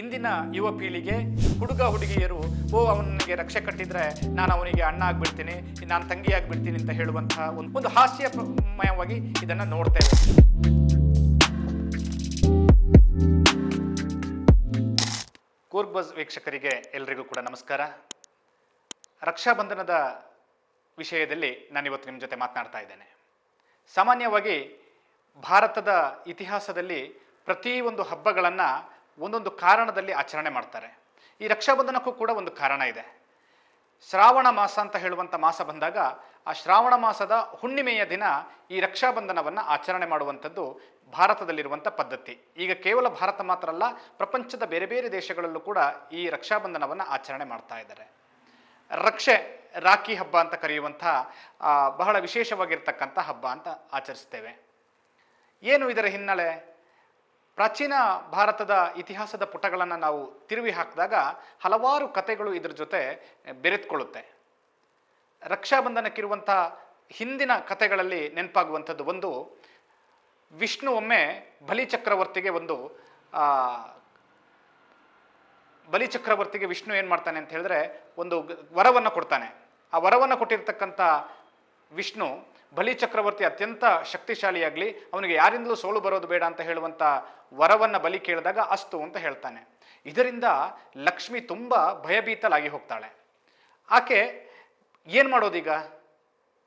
ಇಂದಿನ ಯುವ ಪೀಳಿಗೆ ಹುಡುಗ ಹುಡುಗಿಯರು, ಓ, ಅವನಿಗೆ ರಕ್ಷೆ ಕಟ್ಟಿದ್ರೆ ನಾನು ಅವನಿಗೆ ಅಣ್ಣ ಆಗ್ಬಿಡ್ತೀನಿ, ನಾನು ತಂಗಿ ಆಗ್ಬಿಡ್ತೀನಿ ಅಂತ ಹೇಳುವಂತಹ ಒಂದು ಒಂದು ಹಾಸ್ಯಮಯವಾಗಿ ಇದನ್ನು ನೋಡ್ತೇವೆ ಕೂರ್ಗ್ಬಸ್ ವೀಕ್ಷಕರಿಗೆ ಎಲ್ರಿಗೂ ಕೂಡ ನಮಸ್ಕಾರ. ರಕ್ಷಾಬಂಧನದ ವಿಷಯದಲ್ಲಿ ನಾನು ಇವತ್ತು ನಿಮ್ಮ ಜೊತೆ ಮಾತನಾಡ್ತಾ ಇದ್ದೇನೆ. ಸಾಮಾನ್ಯವಾಗಿ ಭಾರತದ ಇತಿಹಾಸದಲ್ಲಿ ಪ್ರತಿಯೊಂದು ಹಬ್ಬಗಳನ್ನು ಒಂದೊಂದು ಕಾರಣದಲ್ಲಿ ಆಚರಣೆ ಮಾಡ್ತಾರೆ. ಈ ರಕ್ಷಾಬಂಧನಕ್ಕೂ ಕೂಡ ಒಂದು ಕಾರಣ ಇದೆ. ಶ್ರಾವಣ ಮಾಸ ಅಂತ ಹೇಳುವಂಥ ಮಾಸ ಬಂದಾಗ ಆ ಶ್ರಾವಣ ಮಾಸದ ಹುಣ್ಣಿಮೆಯ ದಿನ ಈ ರಕ್ಷಾಬಂಧನವನ್ನು ಆಚರಣೆ ಮಾಡುವಂಥದ್ದು ಭಾರತದಲ್ಲಿರುವಂಥ ಪದ್ಧತಿ. ಈಗ ಕೇವಲ ಭಾರತ ಮಾತ್ರ ಅಲ್ಲ, ಪ್ರಪಂಚದ ಬೇರೆ ಬೇರೆ ದೇಶಗಳಲ್ಲೂ ಕೂಡ ಈ ರಕ್ಷಾಬಂಧನವನ್ನು ಆಚರಣೆ ಮಾಡ್ತಾ ಇದ್ದಾರೆ. ರಕ್ಷೆ, ರಾಖಿ ಹಬ್ಬ ಅಂತ ಕರೆಯುವಂಥ ಬಹಳ ವಿಶೇಷವಾಗಿರ್ತಕ್ಕಂಥ ಹಬ್ಬ ಅಂತ ಆಚರಿಸ್ತೇವೆ. ಏನು ಇದರ ಹಿನ್ನೆಲೆ? ಪ್ರಾಚೀನ ಭಾರತದ ಇತಿಹಾಸದ ಪುಟಗಳನ್ನು ನಾವು ತಿರುವಿ ಹಾಕಿದಾಗ ಹಲವಾರು ಕಥೆಗಳು ಇದರ ಜೊತೆ ಬೆರೆತ್ಕೊಳ್ಳುತ್ತೆ. ರಕ್ಷಾಬಂಧನಕ್ಕಿರುವಂಥ ಹಿಂದಿನ ಕಥೆಗಳಲ್ಲಿ ನೆನಪಾಗುವಂಥದ್ದು ಒಂದು, ವಿಷ್ಣು ಒಮ್ಮೆ ಬಲಿ ಚಕ್ರವರ್ತಿಗೆ ಒಂದು ಬಲಿಚಕ್ರವರ್ತಿಗೆ ಬಲಿ ಚಕ್ರವರ್ತಿಗೆ ವಿಷ್ಣು ಏನು ಮಾಡ್ತಾನೆ ಅಂತ ಹೇಳಿದ್ರೆ ಒಂದು ವರವನ್ನು ಕೊಡ್ತಾನೆ. ಆ ವರವನ್ನು ಕೊಟ್ಟಿರ್ತಕ್ಕಂಥ ವಿಷ್ಣು ಬಲಿ ಚಕ್ರವರ್ತಿ ಅತ್ಯಂತ ಶಕ್ತಿಶಾಲಿಯಾಗಲಿ, ಅವನಿಗೆ ಯಾರಿಂದಲೂ ಸೋಲು ಬರೋದು ಬೇಡ ಅಂತ ಹೇಳುವಂಥ ವರವನ್ನು ಬಲಿ ಕೇಳಿದಾಗ ಅಸ್ತು ಅಂತ ಹೇಳ್ತಾನೆ. ಇದರಿಂದ ಲಕ್ಷ್ಮಿ ತುಂಬ ಭಯಭೀತಲಾಗಿ ಹೋಗ್ತಾಳೆ. ಆಕೆ ಏನು ಮಾಡೋದೀಗ?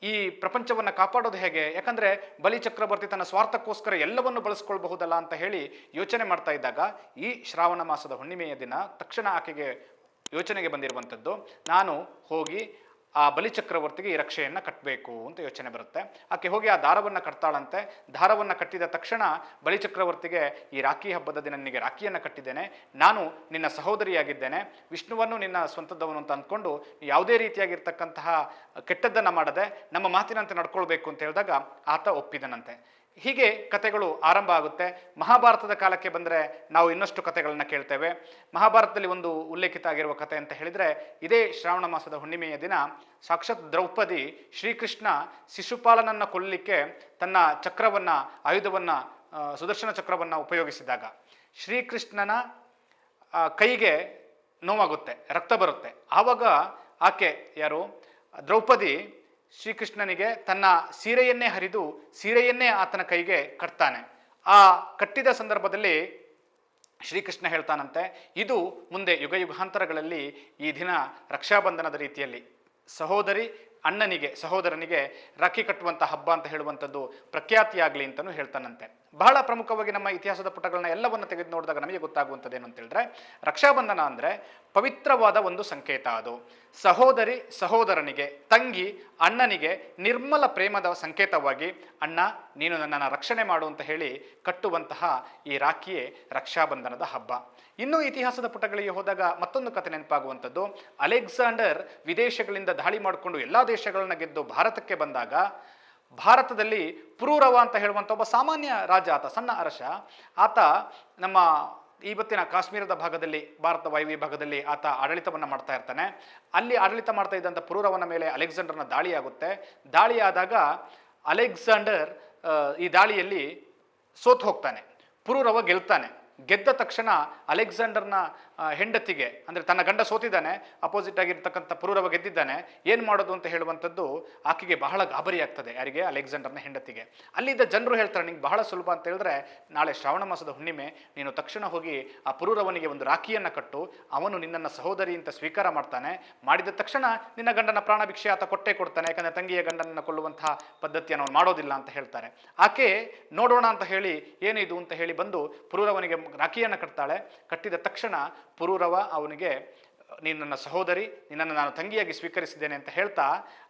ಈ ಪ್ರಪಂಚವನ್ನು ಕಾಪಾಡೋದು ಹೇಗೆ? ಯಾಕಂದರೆ ಬಲಿ ಚಕ್ರವರ್ತಿ ತನ್ನ ಸ್ವಾರ್ಥಕ್ಕೋಸ್ಕರ ಎಲ್ಲವನ್ನು ಬಳಸ್ಕೊಳ್ಬಹುದಲ್ಲ ಅಂತ ಹೇಳಿ ಯೋಚನೆ ಮಾಡ್ತಾ ಇದ್ದಾಗ ಈ ಶ್ರಾವಣ ಮಾಸದ ಹುಣ್ಣಿಮೆಯ ದಿನ ತಕ್ಷಣ ಆಕೆಗೆ ಯೋಚನೆಗೆ ಬಂದಿರುವಂಥದ್ದು, ನಾನು ಹೋಗಿ ಆ ಬಲಿ ಚಕ್ರವರ್ತಿಗೆ ಈ ರಕ್ಷೆಯನ್ನು ಕಟ್ಟಬೇಕು ಅಂತ ಯೋಚನೆ ಬರುತ್ತೆ. ಆಕೆ ಹೋಗಿ ಆ ದಾರವನ್ನು ಕಟ್ತಾಳಂತೆ. ದಾರವನ್ನು ಕಟ್ಟಿದ ತಕ್ಷಣ ಬಲಿ ಚಕ್ರವರ್ತಿಗೆ ಈ ರಾಖಿ ಹಬ್ಬದ ದಿನ ನಿನಗೆ ರಾಖಿಯನ್ನು ಕಟ್ಟಿದ್ದೇನೆ. ನಾನು ನಿನ್ನ ಸಹೋದರಿಯಾಗಿದ್ದೇನೆ. ವಿಷ್ಣುವನ್ನು ನಿನ್ನ ಸ್ವಂತದವನು ಅಂತ ಅಂದ್ಕೊಂಡು ಯಾವುದೇ ರೀತಿಯಾಗಿರ್ತಕ್ಕಂತಹ ಕೆಟ್ಟದ್ದನ್ನು ಮಾಡದೆ ನಮ್ಮ ಮಾತಿನಂತೆ ನಡ್ಕೊಳ್ಬೇಕು ಅಂತ ಹೇಳಿದಾಗ ಆತ ಒಪ್ಪಿದನಂತೆ. ಹೀಗೆ ಕಥೆಗಳು ಆರಂಭ ಆಗುತ್ತೆ. ಮಹಾಭಾರತದ ಕಾಲಕ್ಕೆ ಬಂದರೆ ನಾವು ಇನ್ನಷ್ಟು ಕಥೆಗಳನ್ನ ಕೇಳ್ತೇವೆ. ಮಹಾಭಾರತದಲ್ಲಿ ಒಂದು ಉಲ್ಲೇಖಿತ ಆಗಿರುವ ಕಥೆ ಅಂತ ಹೇಳಿದರೆ, ಇದೇ ಶ್ರಾವಣ ಮಾಸದ ಹುಣ್ಣಿಮೆಯ ದಿನ ಸಾಕ್ಷಾತ್ ದ್ರೌಪದಿ ಶ್ರೀಕೃಷ್ಣ ಶಿಶುಪಾಲನನ್ನು ಕೊಲ್ಲಲಿಕ್ಕೆ ತನ್ನ ಚಕ್ರವನ್ನು, ಆಯುಧವನ್ನು ಸುದರ್ಶನ ಚಕ್ರವನ್ನು ಉಪಯೋಗಿಸಿದಾಗ ಶ್ರೀಕೃಷ್ಣನ ಕೈಗೆ ನೋವಾಗುತ್ತೆ, ರಕ್ತ ಬರುತ್ತೆ. ಆವಾಗ ಆಕೆ ಯಾರು? ದ್ರೌಪದಿ ಶ್ರೀಕೃಷ್ಣನಿಗೆ ತನ್ನ ಸೀರೆಯನ್ನೇ ಹರಿದು ಸೀರೆಯನ್ನೇ ಆತನ ಕೈಗೆ ಕಟ್ತಾನೆ. ಆ ಕಟ್ಟಿದ ಸಂದರ್ಭದಲ್ಲಿ ಶ್ರೀಕೃಷ್ಣ ಹೇಳ್ತಾನಂತೆ, ಇದು ಮುಂದೆ ಯುಗ ಯುಗಾಂತರಗಳಲ್ಲಿ ಈ ದಿನ ರಕ್ಷಾಬಂಧನದ ರೀತಿಯಲ್ಲಿ. ಸಹೋದರಿ ಅಣ್ಣನಿಗೆ, ಸಹೋದರನಿಗೆ ರಾಖಿ ಕಟ್ಟುವಂಥ ಹಬ್ಬ ಅಂತ ಹೇಳುವಂಥದ್ದು ಪ್ರಖ್ಯಾತಿಯಾಗಲಿ ಅಂತಲೂ ಹೇಳ್ತಾನಂತೆ. ಬಹಳ ಪ್ರಮುಖವಾಗಿ ನಮ್ಮ ಇತಿಹಾಸದ ಪುಟಗಳನ್ನ ಎಲ್ಲವನ್ನು ತೆಗೆದು ನೋಡಿದಾಗ ನಮಗೆ ಗೊತ್ತಾಗುವಂಥದ್ದು ಏನು ಅಂತ ಹೇಳಿದ್ರೆ ರಕ್ಷಾಬಂಧನ ಅಂದರೆ ಪವಿತ್ರವಾದ ಒಂದು ಸಂಕೇತ ಅದು. ಸಹೋದರಿ ಸಹೋದರನಿಗೆ, ತಂಗಿ ಅಣ್ಣನಿಗೆ ನಿರ್ಮಲ ಪ್ರೇಮದ ಸಂಕೇತವಾಗಿ, ಅಣ್ಣ, ನೀನು ನನ್ನನ್ನು ರಕ್ಷಣೆ ಮಾಡು ಅಂತ ಹೇಳಿ ಕಟ್ಟುವಂತಹ ಈ ರಾಖಿಯೇ ರಕ್ಷಾಬಂಧನದ ಹಬ್ಬ. ಇನ್ನು ಇತಿಹಾಸದ ಪುಟಗಳಿಗೆ ಹೋದಾಗ ಮತ್ತೊಂದು ಕಥೆ ನೆನಪಾಗುವಂಥದ್ದು. ಅಲೆಕ್ಸಾಂಡರ್ ವಿದೇಶಗಳಿಂದ ದಾಳಿ ಮಾಡಿಕೊಂಡು ಎಲ್ಲ ದೇಶಗಳನ್ನ ಗೆದ್ದು ಭಾರತಕ್ಕೆ ಬಂದಾಗ, ಭಾರತದಲ್ಲಿ ಪುರೂರವ ಅಂತ ಹೇಳುವಂಥ ಒಬ್ಬ ಸಾಮಾನ್ಯ ರಾಜ ಆತ, ಸಣ್ಣ ಅರಸ ಆತ ನಮ್ಮ ಇವತ್ತಿನ ಕಾಶ್ಮೀರದ ಭಾಗದಲ್ಲಿ, ಭಾರತ ವಾಯುವ್ಯ ಭಾಗದಲ್ಲಿ ಆತ ಆಡಳಿತವನ್ನು ಮಾಡ್ತಾ ಇರ್ತಾನೆ. ಅಲ್ಲಿ ಆಡಳಿತ ಮಾಡ್ತಾ ಇದ್ದಂಥ ಪುರೂರವನ ಮೇಲೆ ಅಲೆಕ್ಸಾಂಡರ್ನ ದಾಳಿಯಾಗುತ್ತೆ ದಾಳಿಯಾದಾಗ ಅಲೆಕ್ಸಾಂಡರ್ ಈ ದಾಳಿಯಲ್ಲಿ ಸೋತು ಹೋಗ್ತಾನೆ. ಪುರೂರವ ಗೆಲ್ತಾನೆ. ಗೆದ್ದ ತಕ್ಷಣ ಅಲೆಕ್ಸಾಂಡರ್ನ ಹೆಂಡತಿಗೆ, ಅಂದರೆ ತನ್ನ ಗಂಡ ಸೋತಿದ್ದಾನೆ ಅಪೋಸಿಟ್ ಆಗಿರ್ತಕ್ಕಂಥ ಪುರೂರವ ಗೆದ್ದಿದ್ದಾನೆ, ಏನು ಮಾಡೋದು ಅಂತ ಹೇಳುವಂಥದ್ದು ಆಕೆಗೆ ಬಹಳ ಗಾಬರಿ ಆಗ್ತದೆ. ಯಾರಿಗೆ? ಅಲೆಕ್ಸಾಂಡರ್ನ ಹೆಂಡತಿಗೆ. ಅಲ್ಲಿದ್ದ ಜನರು ಹೇಳ್ತಾರೆ, ನಿಂಗೆ ಬಹಳ ಸುಲಭ ಅಂತ ಹೇಳಿದ್ರೆ, ನಾಳೆ ಶ್ರಾವಣ ಮಾಸದ ಹುಣ್ಣಿಮೆ, ನೀನು ತಕ್ಷಣ ಹೋಗಿ ಆ ಪುರೂರವನಿಗೆ ಒಂದು ರಾಖಿಯನ್ನು ಕಟ್ಟು, ಅವನು ನಿನ್ನನ್ನು ಸಹೋದರಿ ಅಂತ ಸ್ವೀಕಾರ ಮಾಡ್ತಾನೆ. ಮಾಡಿದ ತಕ್ಷಣ ನಿನ್ನ ಗಂಡನ ಪ್ರಾಣ ಭಿಕ್ಷೆ ಆತ ಕೊಟ್ಟೆ ಕೊಡ್ತಾನೆ, ಯಾಕಂದರೆ ತಂಗಿಯ ಗಂಡನನ್ನು ಕೊಲ್ಲುವಂತಹ ಪದ್ಧತಿಯನ್ನು ಅವನು ಮಾಡೋದಿಲ್ಲ ಅಂತ ಹೇಳ್ತಾರೆ. ಆಕೆ ನೋಡೋಣ ಅಂತ ಹೇಳಿ, ಏನಿದು ಅಂತ ಹೇಳಿ ಬಂದು ಪುರೂರವನಿಗೆ ರಾಖಿಯನ್ನು ಕಟ್ತಾಳೆ. ಕಟ್ಟಿದ ತಕ್ಷಣ ಪುರೂರವ ಅವನಿಗೆ, ನೀನು ನನ್ನ ಸಹೋದರಿ, ನಿನ್ನನ್ನು ನಾನು ತಂಗಿಯಾಗಿ ಸ್ವೀಕರಿಸಿದ್ದೇನೆ ಅಂತ ಹೇಳ್ತಾ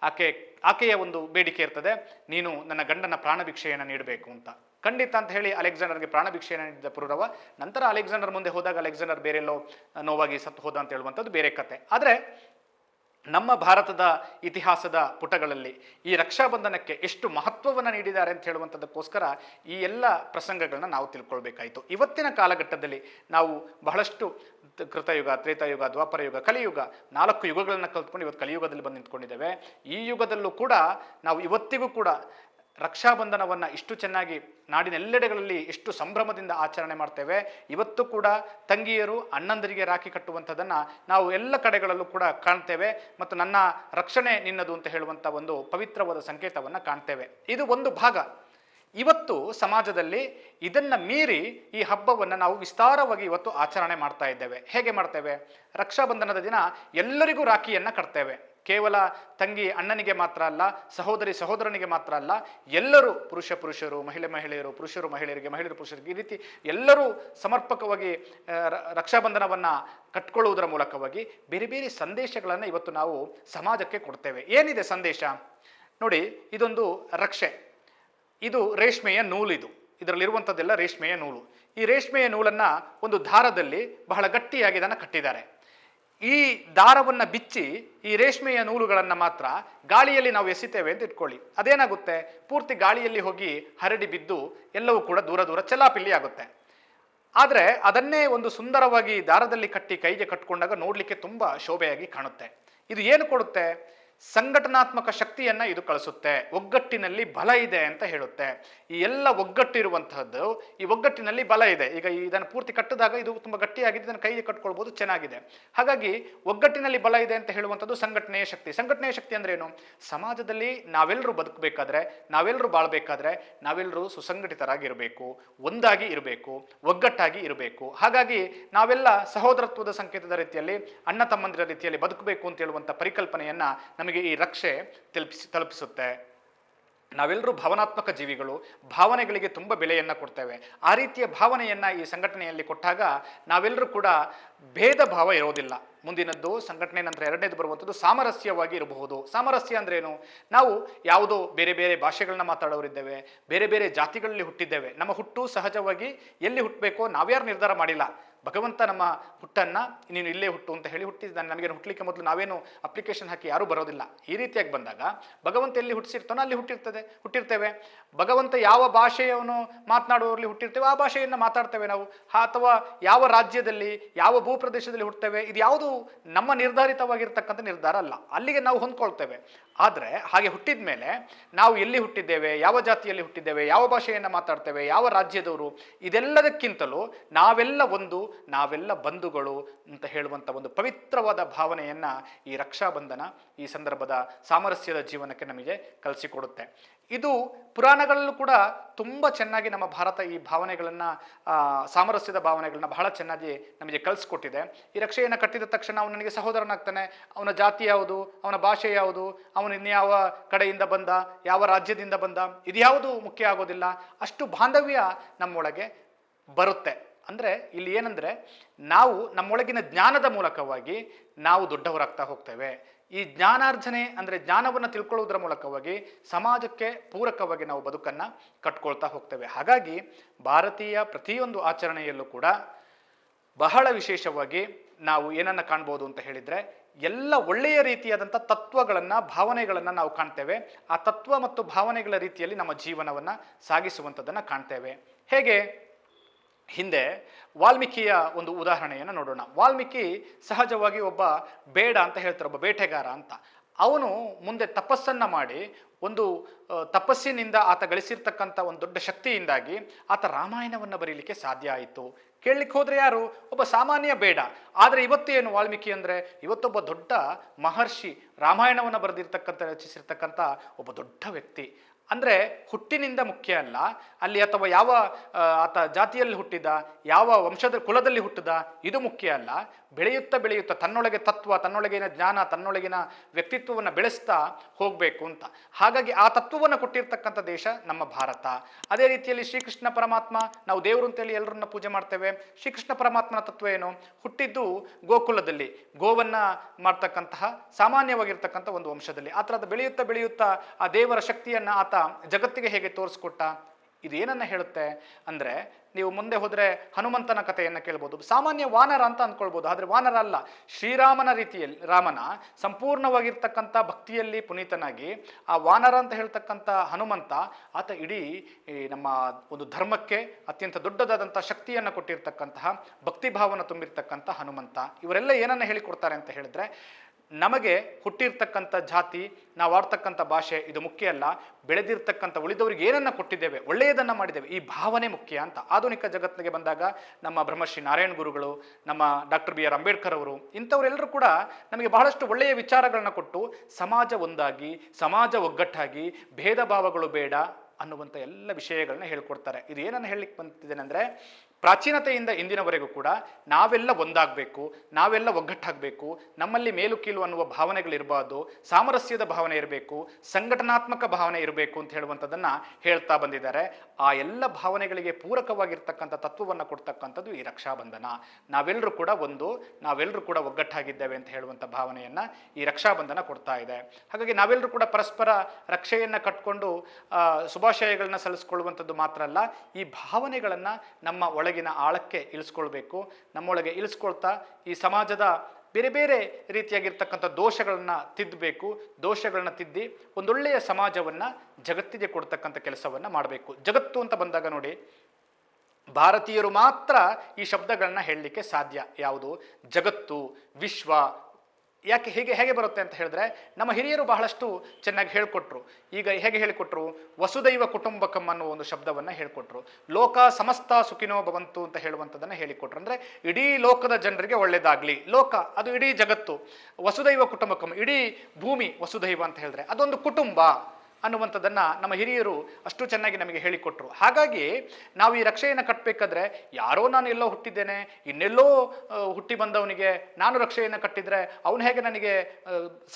ಆಕೆ, ಆಕೆಯ ಒಂದು ಬೇಡಿಕೆ ಇರ್ತದೆ, ನೀನು ನನ್ನ ಗಂಡನ ಪ್ರಾಣಭಿಕ್ಷೆಯನ್ನು ನೀಡಬೇಕು ಅಂತ. ಖಂಡಿತ ಅಂತ ಹೇಳಿ ಅಲೆಕ್ಸಾಂಡರ್ಗೆ ಪ್ರಾಣ ಭಿಕ್ಷೆಯನ್ನು ನೀಡಿದ ಪುರೂರವ, ನಂತರ ಅಲೆಕ್ಸಾಂಡರ್ ಮುಂದೆ ಹೋದಾಗ ಅಲೆಕ್ಸಾಂಡರ್ ಬೇರೆಲ್ಲೋ ನೋವಾಗಿ ಸತ್ತು ಹೋದ ಅಂತ ಹೇಳುವಂಥದ್ದು ಬೇರೆ ಕತೆ. ಆದರೆ ನಮ್ಮ ಭಾರತದ ಇತಿಹಾಸದ ಪುಟಗಳಲ್ಲಿ ಈ ರಕ್ಷಾಬಂಧನಕ್ಕೆ ಎಷ್ಟು ಮಹತ್ವವನ್ನು ನೀಡಿದ್ದಾರೆ ಅಂತ ಹೇಳುವಂಥದ್ದಕ್ಕೋಸ್ಕರ ಈ ಎಲ್ಲ ಪ್ರಸಂಗಗಳನ್ನ ನಾವು ತಿಳ್ಕೊಳ್ಬೇಕಾಯಿತು. ಇವತ್ತಿನ ಕಾಲಘಟ್ಟದಲ್ಲಿ ನಾವು ಬಹಳಷ್ಟು ಕೃತಯುಗ, ತ್ರೇತಾಯುಗ, ದ್ವಾಪರಯುಗ, ಕಲಿಯುಗ ನಾಲ್ಕು ಯುಗಗಳನ್ನು ಕಲ್ತ್ಕೊಂಡು ಇವತ್ತು ಕಲಿಯುಗದಲ್ಲಿ ಬಂದು ನಿಂತ್ಕೊಂಡಿದ್ದೇವೆ. ಈ ಯುಗದಲ್ಲೂ ಕೂಡ ನಾವು ಇವತ್ತಿಗೂ ಕೂಡ ರಕ್ಷಾಬಂಧನವನ್ನು ಇಷ್ಟು ಚೆನ್ನಾಗಿ ನಾಡಿನೆಲ್ಲೆಡೆಗಳಲ್ಲಿ ಎಷ್ಟು ಸಂಭ್ರಮದಿಂದ ಆಚರಣೆ ಮಾಡ್ತೇವೆ, ಇವತ್ತು ಕೂಡ ತಂಗಿಯರು ಅಣ್ಣಂದರಿಗೆ ರಾಖಿ ಕಟ್ಟುವಂಥದ್ದನ್ನು ನಾವು ಎಲ್ಲ ಕಡೆಗಳಲ್ಲೂ ಕೂಡ ಕಾಣ್ತೇವೆ ಮತ್ತು ನನ್ನ ರಕ್ಷಣೆ ನಿನ್ನದು ಅಂತ ಹೇಳುವಂಥ ಒಂದು ಪವಿತ್ರವಾದ ಸಂಕೇತವನ್ನು ಕಾಣ್ತೇವೆ. ಇದು ಒಂದು ಭಾಗ. ಇವತ್ತು ಸಮಾಜದಲ್ಲಿ ಇದನ್ನು ಮೀರಿ ಈ ಹಬ್ಬವನ್ನು ನಾವು ವಿಸ್ತಾರವಾಗಿ ಇವತ್ತು ಆಚರಣೆ ಮಾಡ್ತಾ ಇದ್ದೇವೆ. ಹೇಗೆ ಮಾಡ್ತೇವೆ? ರಕ್ಷಾಬಂಧನದ ದಿನ ಎಲ್ಲರಿಗೂ ರಾಖಿಯನ್ನು ಕಟ್ತೇವೆ. ಕೇವಲ ತಂಗಿ ಅಣ್ಣನಿಗೆ ಮಾತ್ರ ಅಲ್ಲ, ಸಹೋದರಿ ಸಹೋದರನಿಗೆ ಮಾತ್ರ ಅಲ್ಲ, ಎಲ್ಲರೂ ಪುರುಷ ಪುರುಷರು, ಮಹಿಳೆ ಮಹಿಳೆಯರು, ಪುರುಷರು ಮಹಿಳೆಯರಿಗೆ, ಮಹಿಳೆಯರು ಪುರುಷರಿಗೆ ಈ ರೀತಿ ಎಲ್ಲರೂ ಸಮರ್ಪಕವಾಗಿ ರಕ್ಷಾಬಂಧನವನ್ನು ಕಟ್ಕೊಳ್ಳುವುದರ ಮೂಲಕವಾಗಿ ಬೇರೆ ಬೇರೆ ಸಂದೇಶಗಳನ್ನು ಇವತ್ತು ನಾವು ಸಮಾಜಕ್ಕೆ ಕೊಡ್ತೇವೆ. ಏನಿದೆ ಸಂದೇಶ? ನೋಡಿ, ಇದೊಂದು ರಕ್ಷೆ. ಇದು ರೇಷ್ಮೆಯ ನೂಲಿದು ಇದರಲ್ಲಿರುವಂಥದ್ದೆಲ್ಲ ರೇಷ್ಮೆಯ ನೂಲು. ಈ ರೇಷ್ಮೆಯ ನೂಲನ್ನು ಒಂದು ದಾರದಲ್ಲಿ ಬಹಳ ಗಟ್ಟಿಯಾಗಿ ಇದನ್ನು ಕಟ್ಟಿದ್ದಾರೆ. ಈ ದಾರವನ್ನು ಬಿಚ್ಚಿ ಈ ರೇಷ್ಮೆಯ ನೂಲುಗಳನ್ನು ಮಾತ್ರ ಗಾಳಿಯಲ್ಲಿ ನಾವು ಎಸಿತೇವೆ ಅಂತ ಇಟ್ಕೊಳ್ಳಿ. ಅದೇನಾಗುತ್ತೆ? ಪೂರ್ತಿ ಗಾಳಿಯಲ್ಲಿ ಹೋಗಿ ಹರಡಿ ಬಿದ್ದು ಎಲ್ಲವೂ ಕೂಡ ದೂರ ದೂರ ಚಲಾಪಿಲ್ಲಿ ಆಗುತ್ತೆ. ಆದರೆ ಅದನ್ನೇ ಒಂದು ಸುಂದರವಾಗಿ ದಾರದಲ್ಲಿ ಕಟ್ಟಿ ಕೈಗೆ ಕಟ್ಟಿಕೊಂಡಾಗ ನೋಡಲಿಕ್ಕೆ ತುಂಬ ಶೋಭೆಯಾಗಿ ಕಾಣುತ್ತೆ. ಇದು ಏನು ಕೊಡುತ್ತೆ? ಸಂಘಟನಾತ್ಮಕ ಶಕ್ತಿಯನ್ನು ಇದು ಕಳಿಸುತ್ತೆ. ಒಗ್ಗಟ್ಟಿನಲ್ಲಿ ಬಲ ಇದೆ ಅಂತ ಹೇಳುತ್ತೆ. ಈ ಎಲ್ಲ ಒಗ್ಗಟ್ಟಿರುವಂತಹದ್ದು, ಈ ಒಗ್ಗಟ್ಟಿನಲ್ಲಿ ಬಲ ಇದೆ. ಈಗ ಇದನ್ನು ಪೂರ್ತಿ ಕಟ್ಟಿದಾಗ ಇದು ತುಂಬ ಗಟ್ಟಿಯಾಗಿದೆ, ಇದನ್ನು ಕೈಗೆ ಕಟ್ಕೊಳ್ಬೋದು, ಚೆನ್ನಾಗಿದೆ. ಹಾಗಾಗಿ ಒಗ್ಗಟ್ಟಿನಲ್ಲಿ ಬಲ ಇದೆ ಅಂತ ಹೇಳುವಂಥದ್ದು ಸಂಘಟನೆಯ ಶಕ್ತಿ. ಸಂಘಟನೆಯ ಶಕ್ತಿ ಅಂದ್ರೆ ಏನು? ಸಮಾಜದಲ್ಲಿ ನಾವೆಲ್ಲರೂ ಬದುಕಬೇಕಾದ್ರೆ ನಾವೆಲ್ಲರೂ ಬಾಳ್ಬೇಕಾದ್ರೆ ನಾವೆಲ್ಲರೂ ಸುಸಂಘಟಿತರಾಗಿರಬೇಕು, ಒಂದಾಗಿ ಇರಬೇಕು, ಒಗ್ಗಟ್ಟಾಗಿ ಇರಬೇಕು. ಹಾಗಾಗಿ ನಾವೆಲ್ಲ ಸಹೋದರತ್ವದ ಸಂಕೇತದ ರೀತಿಯಲ್ಲಿ, ಅಣ್ಣ ತಮ್ಮಂದಿರ ರೀತಿಯಲ್ಲಿ ಬದುಕಬೇಕು ಅಂತ ಹೇಳುವಂಥ ಪರಿಕಲ್ಪನೆಯನ್ನ ಈ ರಕ್ಷೆ ತಲುಪಿಸಿ, ತಲುಪಿಸುತ್ತೆ. ನಾವೆಲ್ಲರೂ ಭಾವನಾತ್ಮಕ ಜೀವಿಗಳು, ಭಾವನೆಗಳಿಗೆ ತುಂಬ ಬೆಲೆಯನ್ನು ಕೊಡ್ತೇವೆ. ಆ ರೀತಿಯ ಭಾವನೆಯನ್ನು ಈ ಸಂಘಟನೆಯಲ್ಲಿ ಕೊಟ್ಟಾಗ ನಾವೆಲ್ಲರೂ ಕೂಡ ಭೇದ ಭಾವ ಇರೋದಿಲ್ಲ. ಮುಂದಿನದ್ದು ಸಂಘಟನೆ ನಂತರ ಎರಡನೇದು ಬರುವಂಥದ್ದು ಸಾಮರಸ್ಯವಾಗಿ ಇರಬಹುದು. ಸಾಮರಸ್ಯ ಅಂದ್ರೆ ಏನು ನಾವು ಯಾವುದೋ ಬೇರೆ ಬೇರೆ ಭಾಷೆಗಳನ್ನ ಮಾತಾಡೋರಿದ್ದೇವೆ, ಬೇರೆ ಬೇರೆ ಜಾತಿಗಳಲ್ಲಿ ಹುಟ್ಟಿದ್ದೇವೆ. ನಮ್ಮ ಹುಟ್ಟು ಸಹಜವಾಗಿ ಎಲ್ಲಿ ಹುಟ್ಟಬೇಕೋ ನಾವ್ಯಾರು ನಿರ್ಧಾರ ಮಾಡಿಲ್ಲ. ಭಗವಂತ ನಮ್ಮ ಹುಟ್ಟನ್ನು ನೀನು ಇಲ್ಲೇ ಹುಟ್ಟು ಅಂತ ಹೇಳಿ ಹುಟ್ಟಿದ್ದಾನೆ ನಮಗೇನು ಹುಟ್ಟಲಿಕ್ಕೆ ಮೊದಲು ನಾವೇನು ಅಪ್ಲಿಕೇಶನ್ ಹಾಕಿ ಯಾರೂ ಬರೋದಿಲ್ಲ. ಈ ರೀತಿಯಾಗಿ ಬಂದಾಗ ಭಗವಂತ ಎಲ್ಲಿ ಹುಟ್ಟಿಸಿರ್ತಾನೋ ಅಲ್ಲಿ ಹುಟ್ಟಿರ್ತದೆ, ಹುಟ್ಟಿರ್ತೇವೆ. ಭಗವಂತ ಯಾವ ಭಾಷೆಯವನು ಮಾತನಾಡುವವರಲ್ಲಿ ಹುಟ್ಟಿರ್ತೇವೆ ಆ ಭಾಷೆಯನ್ನು ಮಾತಾಡ್ತೇವೆ ನಾವು. ಅಥವಾ ಯಾವ ರಾಜ್ಯದಲ್ಲಿ, ಯಾವ ಭೂಪ್ರದೇಶದಲ್ಲಿ ಹುಟ್ಟುತ್ತೇವೆ, ಇದು ಯಾವುದು ನಮ್ಮ ನಿರ್ಧಾರಿತವಾಗಿರ್ತಕ್ಕಂಥ ನಿರ್ಧಾರ ಅಲ್ಲ. ಅಲ್ಲಿಗೆ ನಾವು ಹೊಂದ್ಕೊಳ್ತೇವೆ. ಆದರೆ ಹಾಗೆ ಹುಟ್ಟಿದ ಮೇಲೆ ನಾವು ಎಲ್ಲಿ ಹುಟ್ಟಿದ್ದೇವೆ, ಯಾವ ಜಾತಿಯಲ್ಲಿ ಹುಟ್ಟಿದ್ದೇವೆ, ಯಾವ ಭಾಷೆಯನ್ನು ಮಾತಾಡ್ತೇವೆ, ಯಾವ ರಾಜ್ಯದವರು, ಇದೆಲ್ಲದಕ್ಕಿಂತಲೂ ನಾವೆಲ್ಲ ಒಂದು, ನಾವೆಲ್ಲ ಬಂಧುಗಳು ಅಂತ ಹೇಳುವಂಥ ಒಂದು ಪವಿತ್ರವಾದ ಭಾವನೆಯನ್ನು ಈ ರಕ್ಷಾಬಂಧನ ಈ ಸಂದರ್ಭದ ಸಾಮರಸ್ಯದ ಜೀವನಕ್ಕೆ ನಮಗೆ ಕಲಿಸಿಕೊಡುತ್ತೆ. ಇದು ಪುರಾಣಗಳಲ್ಲೂ ಕೂಡ ತುಂಬ ಚೆನ್ನಾಗಿ ನಮ್ಮ ಭಾರತ ಈ ಭಾವನೆಗಳನ್ನು ಸಾಮರಸ್ಯದ ಭಾವನೆಗಳನ್ನ ಬಹಳ ಚೆನ್ನಾಗಿ ನಮಗೆ ಕಲಿಸ್ಕೊಟ್ಟಿದೆ ಈ ರಕ್ಷೆಯನ್ನು ಕಟ್ಟಿದ ತಕ್ಷಣ ಅವನು ನನಗೆ ಸಹೋದರನಾಗ್ತಾನೆ. ಅವನ ಜಾತಿ ಯಾವುದು? ಅವನ ಭಾಷೆ ಯಾವುದು? ಅವನು ಇನ್ಯಾವ ಕಡೆಯಿಂದ ಬಂದ? ಯಾವ ರಾಜ್ಯದಿಂದ ಬಂದ? ಇದ್ಯಾವುದು ಮುಖ್ಯ ಆಗೋದಿಲ್ಲ. ಅಷ್ಟು ಬಾಂಧವ್ಯ ನಮ್ಮೊಳಗೆ ಬರುತ್ತೆ. ಅಂದರೆ ಇಲ್ಲಿ ಏನಂದರೆ ನಾವು ನಮ್ಮೊಳಗಿನ ಜ್ಞಾನದ ಮೂಲಕವಾಗಿ ನಾವು ದೊಡ್ಡವರಾಗ್ತಾ ಹೋಗ್ತೇವೆ. ಈ ಜ್ಞಾನಾರ್ಜನೆ ಅಂದರೆ ಜ್ಞಾನವನ್ನು ತಿಳ್ಕೊಳ್ಳೋದ್ರ ಮೂಲಕವಾಗಿ ಸಮಾಜಕ್ಕೆ ಪೂರಕವಾಗಿ ನಾವು ಬದುಕನ್ನು ಕಟ್ಕೊಳ್ತಾ ಹೋಗ್ತೇವೆ. ಹಾಗಾಗಿ ಭಾರತೀಯ ಪ್ರತಿಯೊಂದು ಆಚರಣೆಯಲ್ಲೂ ಕೂಡ ಬಹಳ ವಿಶೇಷವಾಗಿ ನಾವು ಏನನ್ನು ಕಾಣ್ಬೋದು ಅಂತ ಹೇಳಿದರೆ ಎಲ್ಲ ಒಳ್ಳೆಯ ರೀತಿಯಾದಂಥ ತತ್ವಗಳನ್ನು, ಭಾವನೆಗಳನ್ನು ನಾವು ಕಾಣ್ತೇವೆ. ಆ ತತ್ವ ಮತ್ತು ಭಾವನೆಗಳ ರೀತಿಯಲ್ಲಿ ನಮ್ಮ ಜೀವನವನ್ನು ಸಾಗಿಸುವಂಥದ್ದನ್ನು ಕಾಣ್ತೇವೆ. ಹೇಗೆ? ಹಿಂದೆ ವಾಲ್ಮೀಕಿಯ ಒಂದು ಉದಾಹರಣೆಯನ್ನು ನೋಡೋಣ. ವಾಲ್ಮೀಕಿ ಸಹಜವಾಗಿ ಒಬ್ಬ ಬೇಡ ಅಂತ ಹೇಳ್ತಾರೆ, ಒಬ್ಬ ಬೇಟೆಗಾರ ಅಂತ. ಅವನು ಮುಂದೆ ತಪಸ್ಸನ್ನು ಮಾಡಿ, ಒಂದು ತಪಸ್ಸಿನಿಂದ ಆತ ಗಳಿಸಿರ್ತಕ್ಕಂಥ ಒಂದು ದೊಡ್ಡ ಶಕ್ತಿಯಿಂದಾಗಿ ಆತ ರಾಮಾಯಣವನ್ನು ಬರೀಲಿಕ್ಕೆ ಸಾಧ್ಯ ಆಯಿತು. ಕೇಳಲಿಕ್ಕೆ ಹೋದರೆ ಯಾರು? ಒಬ್ಬ ಸಾಮಾನ್ಯ ಬೇಡ. ಆದರೆ ಇವತ್ತು ಏನು ವಾಲ್ಮೀಕಿ ಅಂದರೆ? ಇವತ್ತೊಬ್ಬ ದೊಡ್ಡ ಮಹರ್ಷಿ ರಾಮಾಯಣವನ್ನು ಬರೆದಿರ್ತಕ್ಕಂಥ, ರಚಿಸಿರ್ತಕ್ಕಂಥ ಒಬ್ಬ ದೊಡ್ಡ ವ್ಯಕ್ತಿ. ಅಂದರೆ ಹುಟ್ಟಿನಿಂದ ಮುಖ್ಯ ಅಲ್ಲ. ಅಲ್ಲಿ ಅಥವಾ ಯಾವ ಆ, ಆತ ಜಾತಿಯಲ್ಲಿ ಹುಟ್ಟಿದ ಯಾವ ವಂಶದ ಕುಲದಲ್ಲಿ ಹುಟ್ಟಿದ ಇದು ಮುಖ್ಯ ಅಲ್ಲ. ಬೆಳೆಯುತ್ತಾ ಬೆಳೆಯುತ್ತಾ ತನ್ನೊಳಗೆ ತತ್ವ ತನ್ನೊಳಗಿನ ಜ್ಞಾನ ತನ್ನೊಳಗಿನ ವ್ಯಕ್ತಿತ್ವವನ್ನು ಬೆಳೆಸ್ತಾ ಹೋಗಬೇಕು ಅಂತ. ಹಾಗಾಗಿ ಆ ತತ್ವವನ್ನು ಕೊಟ್ಟಿರ್ತಕ್ಕಂಥ ದೇಶ ನಮ್ಮ ಭಾರತ. ಅದೇ ರೀತಿಯಲ್ಲಿ ಶ್ರೀಕೃಷ್ಣ ಪರಮಾತ್ಮ ನಾವು ದೇವರು ಅಂತೇಳಿ ಎಲ್ಲರನ್ನ ಪೂಜೆ ಮಾಡ್ತೇವೆ. ಶ್ರೀಕೃಷ್ಣ ಪರಮಾತ್ಮನ ತತ್ವ ಏನು? ಹುಟ್ಟಿದ್ದು ಗೋಕುಲದಲ್ಲಿ. ಗೋವನ್ನ ಮಾಡ್ತಕ್ಕಂತಹ ಸಾಮಾನ್ಯವಾಗಿರ್ತಕ್ಕಂಥ ಒಂದು ವಂಶದಲ್ಲಿ. ಆ ಥರದ ಬೆಳೆಯುತ್ತಾ ಬೆಳೆಯುತ್ತಾ ಆ ದೇವರ ಶಕ್ತಿಯನ್ನು ಆತ ಜಗತ್ತಿಗೆ ಹೇಗೆ ತೋರಿಸ್ಕೊಟ್ಟ ಇದು ಏನನ್ನ ಹೇಳುತ್ತೆ ಅಂದರೆ, ನೀವು ಮುಂದೆ ಹೋದರೆ ಹನುಮಂತನ ಕಥೆಯನ್ನು ಕೇಳ್ಬೋದು, ಸಾಮಾನ್ಯ ವಾನರ ಅಂತ ಅಂದ್ಕೊಳ್ಬೋದು ಆದರೆ ವಾನರ ಅಲ್ಲ, ಶ್ರೀರಾಮನ ರೀತಿಯಲ್ಲಿ, ರಾಮನ ಸಂಪೂರ್ಣವಾಗಿರ್ತಕ್ಕಂಥ ಭಕ್ತಿಯಲ್ಲಿ ಪುನೀತನಾಗಿ, ಆ ವಾನರ ಅಂತ ಹೇಳ್ತಕ್ಕಂಥ ಹನುಮಂತ, ಆತ ಇಡೀ ಈ ನಮ್ಮ ಒಂದು ಧರ್ಮಕ್ಕೆ ಅತ್ಯಂತ ದೊಡ್ಡದಾದಂಥ ಶಕ್ತಿಯನ್ನು ಕೊಟ್ಟಿರ್ತಕ್ಕಂತಹ, ಭಕ್ತಿಭಾವನ ತುಂಬಿರ್ತಕ್ಕಂಥ ಹನುಮಂತ. ಇವರೆಲ್ಲ ಏನನ್ನ ಹೇಳಿಕೊಡ್ತಾರೆ ಅಂತ ಹೇಳಿದ್ರೆ ನಮಗೆ ಹುಟ್ಟಿರ್ತಕ್ಕಂಥ ಜಾತಿ, ನಾವು ಆಡ್ತಕ್ಕಂಥ ಭಾಷೆ ಇದು ಮುಖ್ಯ ಅಲ್ಲ. ಬೆಳೆದಿರ್ತಕ್ಕಂಥ ಉಳಿದವರಿಗೆ ಏನನ್ನ ಕೊಟ್ಟಿದ್ದೇವೆ, ಒಳ್ಳೆಯದನ್ನು ಮಾಡಿದ್ದೇವೆ, ಈ ಭಾವನೆ ಮುಖ್ಯ ಅಂತ. ಆಧುನಿಕ ಜಗತ್ತಿಗೆ ಬಂದಾಗ ನಮ್ಮ ಬ್ರಹ್ಮಶ್ರೀ ನಾರಾಯಣ ಗುರುಗಳು, ನಮ್ಮ ಡಾಕ್ಟರ್ ಬಿ ಆರ್ ಅಂಬೇಡ್ಕರ್ ಅವರು, ಇಂಥವರೆಲ್ಲರೂ ಕೂಡ ನಮಗೆ ಬಹಳಷ್ಟು ಒಳ್ಳೆಯ ವಿಚಾರಗಳನ್ನ ಕೊಟ್ಟು ಸಮಾಜ ಒಂದಾಗಿ, ಸಮಾಜ ಒಗ್ಗಟ್ಟಾಗಿ, ಭೇದ ಭಾವಗಳು ಬೇಡ ಅನ್ನುವಂಥ ಎಲ್ಲ ವಿಷಯಗಳನ್ನ ಹೇಳ್ಕೊಡ್ತಾರೆ. ಇದು ಏನನ್ನು ಹೇಳಲಿಕ್ಕೆ ಬಂತಿದ್ದೇನೆ ಅಂದರೆ ಪ್ರಾಚೀನತೆಯಿಂದ ಇಂದಿನವರೆಗೂ ಕೂಡ ನಾವೆಲ್ಲ ಒಂದಾಗಬೇಕು, ನಾವೆಲ್ಲ ಒಗ್ಗಟ್ಟಾಗಬೇಕು, ನಮ್ಮಲ್ಲಿ ಮೇಲು ಕೀಲು ಅನ್ನುವ ಭಾವನೆಗಳಿರಬಾರ್ದು, ಸಾಮರಸ್ಯದ ಭಾವನೆ ಇರಬೇಕು, ಸಂಘಟನಾತ್ಮಕ ಭಾವನೆ ಇರಬೇಕು ಅಂತ ಹೇಳುವಂಥದ್ದನ್ನು ಹೇಳ್ತಾ ಬಂದಿದ್ದಾರೆ. ಆ ಎಲ್ಲ ಭಾವನೆಗಳಿಗೆ ಪೂರಕವಾಗಿರ್ತಕ್ಕಂಥ ತತ್ವವನ್ನು ಕೊಡ್ತಕ್ಕಂಥದ್ದು ಈ ರಕ್ಷಾಬಂಧನ. ನಾವೆಲ್ಲರೂ ಕೂಡ ಒಂದು, ನಾವೆಲ್ಲರೂ ಕೂಡ ಒಗ್ಗಟ್ಟಾಗಿದ್ದೇವೆ ಅಂತ ಹೇಳುವಂಥ ಭಾವನೆಯನ್ನು ಈ ರಕ್ಷಾಬಂಧನ ಕೊಡ್ತಾ ಇದೆ. ಹಾಗಾಗಿ ನಾವೆಲ್ಲರೂ ಕೂಡ ಪರಸ್ಪರ ರಕ್ಷೆಯನ್ನು ಕಟ್ಕೊಂಡು ಶುಭಾಶಯಗಳನ್ನ ಸಲ್ಲಿಸ್ಕೊಳ್ಳುವಂಥದ್ದು ಮಾತ್ರ ಅಲ್ಲ, ಈ ಭಾವನೆಗಳನ್ನು ನಮ್ಮ ಒಳಗಿನ ಆಳಕ್ಕೆ ಇಳಿಸ್ಕೊಳ್ಬೇಕು. ನಮ್ಮೊಳಗೆ ಇಳಿಸ್ಕೊಳ್ತಾ ಈ ಸಮಾಜದ ಬೇರೆ ಬೇರೆ ರೀತಿಯಾಗಿರ್ತಕ್ಕಂಥ ದೋಷಗಳನ್ನು ತಿದ್ದಬೇಕು ದೋಷಗಳನ್ನ ತಿದ್ದಿ ಒಂದೊಳ್ಳೆಯ ಸಮಾಜವನ್ನು ಜಗತ್ತಿಗೆ ಕೊಡ್ತಕ್ಕಂಥ ಕೆಲಸವನ್ನು ಮಾಡಬೇಕು. ಜಗತ್ತು ಅಂತ ಬಂದಾಗ ನೋಡಿ, ಭಾರತೀಯರು ಮಾತ್ರ ಈ ಶಬ್ದಗಳನ್ನ ಹೇಳಲಿಕ್ಕೆ ಸಾಧ್ಯ. ಯಾವುದು? ಜಗತ್ತು, ವಿಶ್ವ ಯಾಕೆ ಹೇಗೆ ಹೇಗೆ ಬರುತ್ತೆ ಅಂತ ಹೇಳಿದ್ರೆ ನಮ್ಮ ಹಿರಿಯರು ಬಹಳಷ್ಟು ಚೆನ್ನಾಗಿ ಹೇಳಿಕೊಟ್ರು. ಈಗ ಹೇಗೆ ಹೇಳಿಕೊಟ್ರು? ವಸುದೈವ ಕುಟುಂಬಕಂ ಅನ್ನೋ ಒಂದು ಶಬ್ದವನ್ನು ಹೇಳಿಕೊಟ್ರು. ಲೋಕ ಸಮಸ್ತ ಸುಖಿನೋ ಭವಂತು ಅಂತ ಹೇಳುವಂಥದ್ದನ್ನು ಹೇಳಿಕೊಟ್ರು. ಅಂದರೆ ಇಡೀ ಲೋಕದ ಜನರಿಗೆ ಒಳ್ಳೆಯದಾಗಲಿ ಲೋಕ, ಅದು ಇಡೀ ಜಗತ್ತು. ವಸುದೈವ ಕುಟುಂಬಕಂ, ಇಡೀ ಭೂಮಿ ವಸುದೈವ ಅಂತ ಹೇಳಿದ್ರೆ ಅದೊಂದು ಕುಟುಂಬ. ಅನ್ನುವಂಥದ್ದನ್ನು ನಮ್ಮ ಹಿರಿಯರು ಅಷ್ಟು ಚೆನ್ನಾಗಿ ನಮಗೆ ಹೇಳಿಕೊಟ್ರು. ಹಾಗಾಗಿ ನಾವು ಈ ರಕ್ಷೆಯನ್ನು ಕಟ್ಟಬೇಕಾದ್ರೆ ಯಾರೋ ನಾನು ಎಲ್ಲೋ ಹುಟ್ಟಿದ್ದೇನೆ, ಇನ್ನೆಲ್ಲೋ ಹುಟ್ಟಿ ಬಂದವನಿಗೆ ನಾನು ರಕ್ಷೆಯನ್ನು ಕಟ್ಟಿದರೆ ಅವನು ಹೇಗೆ ನನಗೆ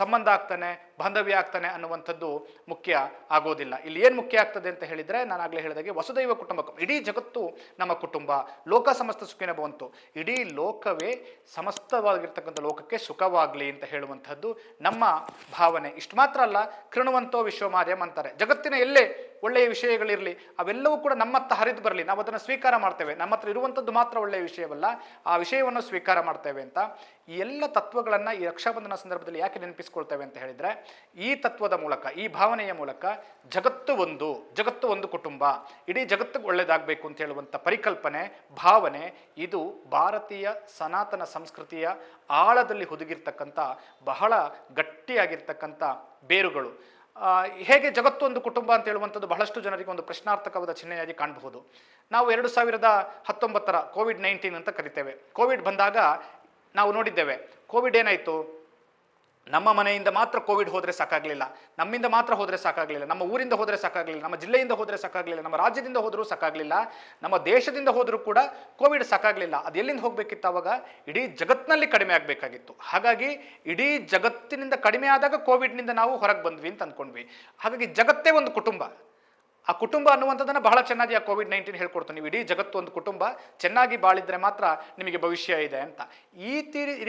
ಸಂಬಂಧ ಆಗ್ತಾನೆ? ಬಾಂಧವ್ಯ ಆಗ್ತಾನೆ ಅನ್ನುವಂಥದ್ದು ಮುಖ್ಯ ಆಗೋದಿಲ್ಲ. ಇಲ್ಲಿ ಏನು ಮುಖ್ಯ ಆಗ್ತದೆ ಅಂತ ಹೇಳಿದರೆ ನಾನು ಆಗಲೇ ಹೇಳಿದಾಗೆ ವಸುದೈವ ಕುಟುಂಬಕ್ಕೆ ಇಡೀ ಜಗತ್ತು ನಮ್ಮ ಕುಟುಂಬ, ಲೋಕ ಸಮಸ್ತ ಸುಖಿನ ಬಂತು ಇಡೀ ಲೋಕವೇ ಸಮಸ್ತವಾಗಿರ್ತಕ್ಕಂಥ ಲೋಕಕ್ಕೆ ಸುಖವಾಗಲಿ ಅಂತ ಹೇಳುವಂಥದ್ದು ನಮ್ಮ ಭಾವನೆ. ಇಷ್ಟು ಮಾತ್ರ ಅಲ್ಲ, ಕೃಣವಂತೋ ವಿಶ್ವಮಾರ್ಯಂ ಅಂತಾರೆ. ಜಗತ್ತಿನ ಎಲ್ಲೇ ಒಳ್ಳೆಯ ವಿಷಯಗಳಿರಲಿ, ಅವೆಲ್ಲವೂ ಕೂಡ ನಮ್ಮತ್ತ ಹರಿದು ಬರಲಿ. ನಾವು ಅದನ್ನು ಸ್ವೀಕಾರ ಮಾಡ್ತೇವೆ. ನಮ್ಮ ಹತ್ರ ಇರುವಂಥದ್ದು ಮಾತ್ರ ಒಳ್ಳೆಯ ವಿಷಯವಲ್ಲ. ಆ ವಿಷಯವನ್ನು ಸ್ವೀಕಾರ ಮಾಡ್ತೇವೆ ಅಂತ ಈ ಎಲ್ಲ ತತ್ವಗಳನ್ನು ಈ ರಕ್ಷಾಬಂಧನ ಸಂದರ್ಭದಲ್ಲಿ ಯಾಕೆ ನೆನಪಿಸ್ಕೊಳ್ತೇವೆ ಅಂತ ಹೇಳಿದರೆ, ಈ ತತ್ವದ ಮೂಲಕ, ಈ ಭಾವನೆಯ ಮೂಲಕ ಜಗತ್ತು ಒಂದು ಜಗತ್ತು ಒಂದು ಕುಟುಂಬ, ಇಡೀ ಜಗತ್ತಿಗೆ ಒಳ್ಳೆಯದಾಗಬೇಕು ಅಂತ ಹೇಳುವಂಥ ಪರಿಕಲ್ಪನೆ, ಭಾವನೆ, ಇದು ಭಾರತೀಯ ಸನಾತನ ಸಂಸ್ಕೃತಿಯ ಆಳದಲ್ಲಿ ಹುದುಗಿರ್ತಕ್ಕಂಥ, ಬಹಳ ಗಟ್ಟಿಯಾಗಿರ್ತಕ್ಕಂಥ ಬೇರುಗಳು. ಹೇಗೆ ಜಗತ್ತು ಒಂದು ಕುಟುಂಬ ಅಂತ ಹೇಳುವಂಥದ್ದು ಬಹಳಷ್ಟು ಜನರಿಗೆ ಒಂದು ಪ್ರಶ್ನಾರ್ಥಕವಾದ ಚಿಹ್ನೆಯಾಗಿ ಕಾಣಬಹುದು. ನಾವು ಎರಡು ಸಾವಿರದ ಹತ್ತೊಂಬತ್ತರ ಕೋವಿಡ್ ನೈನ್ಟೀನ್ ಅಂತ ಕರಿತೇವೆ. ಕೋವಿಡ್ ಬಂದಾಗ ನಾವು ನೋಡಿದ್ದೇವೆ, ಕೋವಿಡ್ ಏನಾಯಿತು? ನಮ್ಮ ಮನೆಯಿಂದ ಮಾತ್ರ ಕೋವಿಡ್ ಹೋದರೆ ಸಾಕಾಗಲಿಲ್ಲ. ನಮ್ಮಿಂದ ಮಾತ್ರ ಹೋದರೆ ಸಾಕಾಗಲಿಲ್ಲ. ನಮ್ಮ ಊರಿಂದ ಹೋದರೆ ಸಾಕಾಗಲಿಲ್ಲ. ನಮ್ಮ ಜಿಲ್ಲೆಯಿಂದ ಹೋದರೆ ಸಾಕಾಗಲಿಲ್ಲ. ನಮ್ಮ ರಾಜ್ಯದಿಂದ ಹೋದರೂ ಸಾಕಾಗಲಿಲ್ಲ. ನಮ್ಮ ದೇಶದಿಂದ ಹೋದರೂ ಕೂಡ ಕೋವಿಡ್ ಸಾಕಾಗಲಿಲ್ಲ. ಅದು ಎಲ್ಲಿಂದ ಹೋಗಬೇಕಿತ್ತು ಅವಾಗ? ಇಡೀ ಜಗತ್ತಿನಲ್ಲಿ ಕಡಿಮೆ ಆಗಬೇಕಾಗಿತ್ತು. ಹಾಗಾಗಿ ಇಡೀ ಜಗತ್ತಿನಿಂದ ಕಡಿಮೆ ಆದಾಗ ಕೋವಿಡ್ನಿಂದ ನಾವು ಹೊರಗೆ ಬಂದ್ವಿ ಅಂತ ಅಂದ್ಕೊಂಡ್ವಿ ಹಾಗಾಗಿ ಜಗತ್ತೇ ಒಂದು ಕುಟುಂಬ. ಆ ಕುಟುಂಬ ಅನ್ನುವಂಥದ್ದನ್ನು ಬಹಳ ಚೆನ್ನಾಗಿ ಆ ಕೋವಿಡ್ ನೈನ್ಟೀನ್ ಹೇಳ್ಕೊಡ್ತು. ನೀವು ಇಡೀ ಜಗತ್ತು ಒಂದು ಕುಟುಂಬ, ಚೆನ್ನಾಗಿ ಬಾಳಿದ್ರೆ ಮಾತ್ರ ನಿಮಗೆ ಭವಿಷ್ಯ ಇದೆ ಅಂತ. ಈ